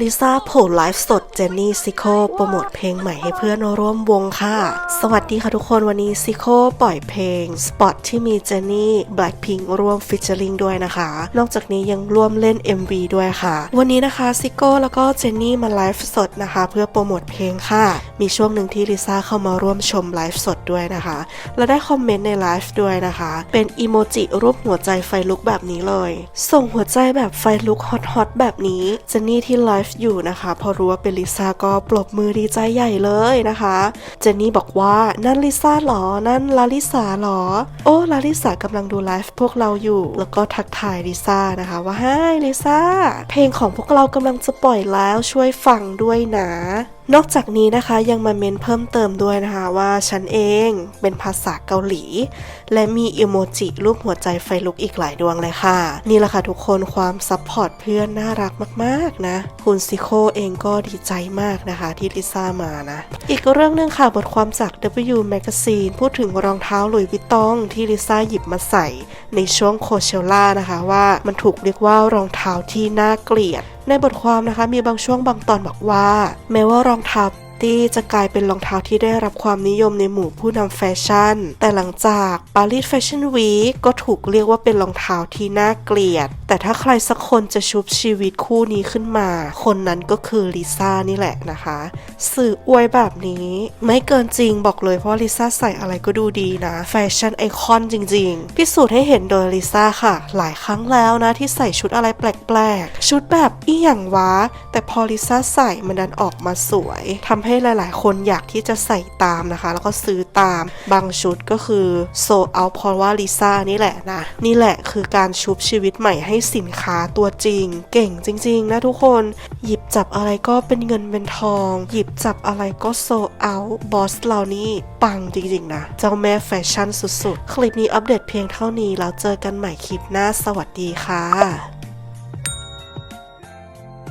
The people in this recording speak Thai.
ลิซ่าโผล่ไลฟ์สดเจนนี่ซิโคโปรโมทเพลงใหม่ให้เพื่อนร่วมวงค่ะ สวัสดีค่ะทุกคนวันนี้ซิโคปล่อยเพลง Spot ที่มีเจนนี่ Blackpink ร่วมฟิชเชอริงด้วยนะคะ นอกจากนี้ยังร่วมเล่น MV ด้วยค่ะ วันนี้นะคะซิโก้แล้วก็เจนนี่มาไลฟ์สดนะคะ เพื่อโปรโมทเพลงค่ะ มีช่วงหนึ่งที่ลิซ่าเข้ามาร่วมชมไลฟ์สดด้วยนะคะ และได้คอมเมนต์ในไลฟ์ด้วยนะคะ เป็นอีโมจิรูปหัวใจไฟลุกแบบนี้เลย ส่งหัวใจแบบไฟลุกฮอตฮอตๆแบบนี้เจนนี่ที่ไลฟ์อยู่นะคะพอรู้ว่าเป็นลิซ่าก็ปรบมือดีใจใหญ่เลยนะคะ เจนนี่บอกว่านั่นลิซ่าหรอ นั่นลาลิสาหรอ โอ้ลาลิสากำลังดูไลฟ์พวกเราอยู่ แล้วก็ทักทายลิซ่านะคะว่าให้ลิซ่าเพลงของพวกเรากำลังจะปล่อยแล้วช่วยฟังด้วยนะ นอกจากนี้นะคะยังมาเมนเพิ่มเติมด้วยนะคะว่าฉันเองเป็นภาษาเกาหลี และมีอิโมจิรูปหัวใจไฟลุกอีกหลายดวงเลยค่ะ นี่แหละค่ะทุกคนความซัพพอร์ตเพื่อนน่ารักมากๆนะ คุณซิโคเองก็ดีใจมากนะคะที่ลิซ่ามานะ อีกเรื่องหนึงค่ะบทความจาก W Magazine พูดถึงรองเท้าหลุยวิตตองที่ลิซ่าหยิบมาใส่ในช่วงโคเชล่านะคะว่ามันถูกเรียกว่ารองเท้าที่น่าเกลียด ในบทความนะคะมีบางช่วงบางตอนบอกว่า แม้ว่ารองเท้า ตี้จะกลายเป็นรองเท้าที่ได้รับความนิยมในหมู่ผู้นำแฟชั่น แต่หลังจากปารีสแฟชั่นวีคก็ถูกเรียกว่าเป็นรองเท้าที่น่าเกลียด แต่ถ้าใครสักคนจะชุบชีวิตคู่นี้ขึ้นมา คนนั้นก็คือลิซ่านี่แหละนะคะ สื่ออวยแบบนี้ ไม่เกินจริงบอกเลยเพราะลิซ่าใส่อะไรก็ดูดีนะ แฟชั่นไอคอนจริง ๆ พิสูจน์ให้เห็นโดยลิซ่าค่ะ หลายครั้งแล้วนะที่ใส่ชุดอะไรแปลกๆ ชุดแบบอีหยังวะ แต่พอลิซ่าใส่มันดันออกมาสวยทำให้หลาย ๆ คนอยากที่จะใส่ตามนะคะ แล้วก็ซื้อตามบางชุดก็คือโซเอาเพราะว่าลิซ่านี่แหละนะ นี่แหละคือการชุบชีวิตใหม่ให้สินค้าตัวจริง เก่งจริง ๆ นะทุกคนหยิบจับอะไรก็เป็นเงินเป็นทอง หยิบจับอะไรก็โซเอาบอสเรานี่ปังจริง ๆ นะ เจ้าแม่แฟชั่นสุด ๆ คลิปนี้อัปเดตเพียงเท่านี้แล้วเจอกันใหม่คลิปหน้าสวัสดีค่ะ